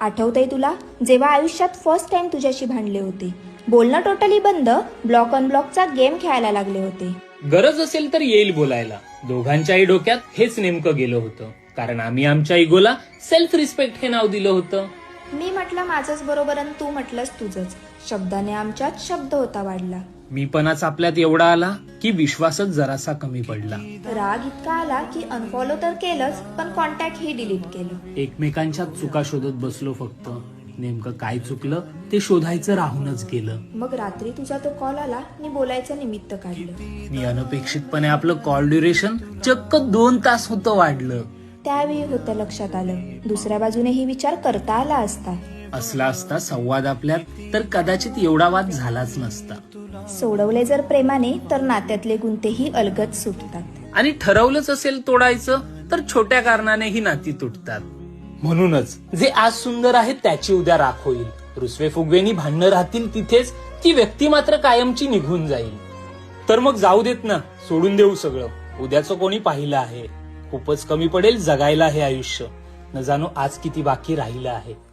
आठवतंय तुला? जेव्हा आयुष्यात फर्स्ट टाइम तुझ्याशी भांडले होते बोलणं टोटली बंद ब्लॉक ऑन ब्लॉकचा गेम खेळायला लागले होते. गरज असेल तर येईल बोलायला. दोघांच्याही डोक्यात हेच नेमकं गेलं होतं. कारण आम्ही आमच्या इगोला सेल्फ रिस्पेक्ट हे नाव दिलं होतं. मी म्हटलं माझंच बरोबर आणि तू म्हटलंस तुझंच. शब्दाने आमच्यात शब्द होता वाढला. मी पणाच आपल्यात एवढा आला की विश्वासच जरासा कमी पडला. राग इतका आला की अनफॉलो तर केलंच पण कॉन्टॅक्ट ही डिलीट केलं. एकमेकांच्या चुका शोधत बसलो फक्त. नेमकं काय चुकलं ते शोधायचं राहूनच गेलं. मग रात्री तुझा तो कॉल आला आणि बोलायचं निमित्त काढलं. मी अनपेक्षितपणे आपलं कॉल ड्युरेशन चक्क दोन तास होतं वाढलं. त्यावेळी होतं लक्षात आलं. दुसऱ्या बाजूनेही विचार करता आला असता. असला असता संवाद आपल्यात तर कदाचित एवढा वाद झालाच नसता. सोडवले जर प्रेमाने तर नात्यातले गुंतेही अलगद सुटतात. आणि ठरवलंच असेल तोडायचं तर छोट्या कारणाने ही नाती तुटतात. म्हणूनच. जे आज सुंदर आहे त्याची उद्या राख होईल. रुसवे फुगवेनी भांडणं राहतील तिथेच ती व्यक्ती मात्र कायमची निघून जाईल. तर मग जाऊ देत ना सोडून देऊ सगळं. उद्याचं कोणी पाहिलं आहे? खूपच कमी पडेल जगायला हे आयुष्य. न जाणो आज किती बाकी राहिलं आहे.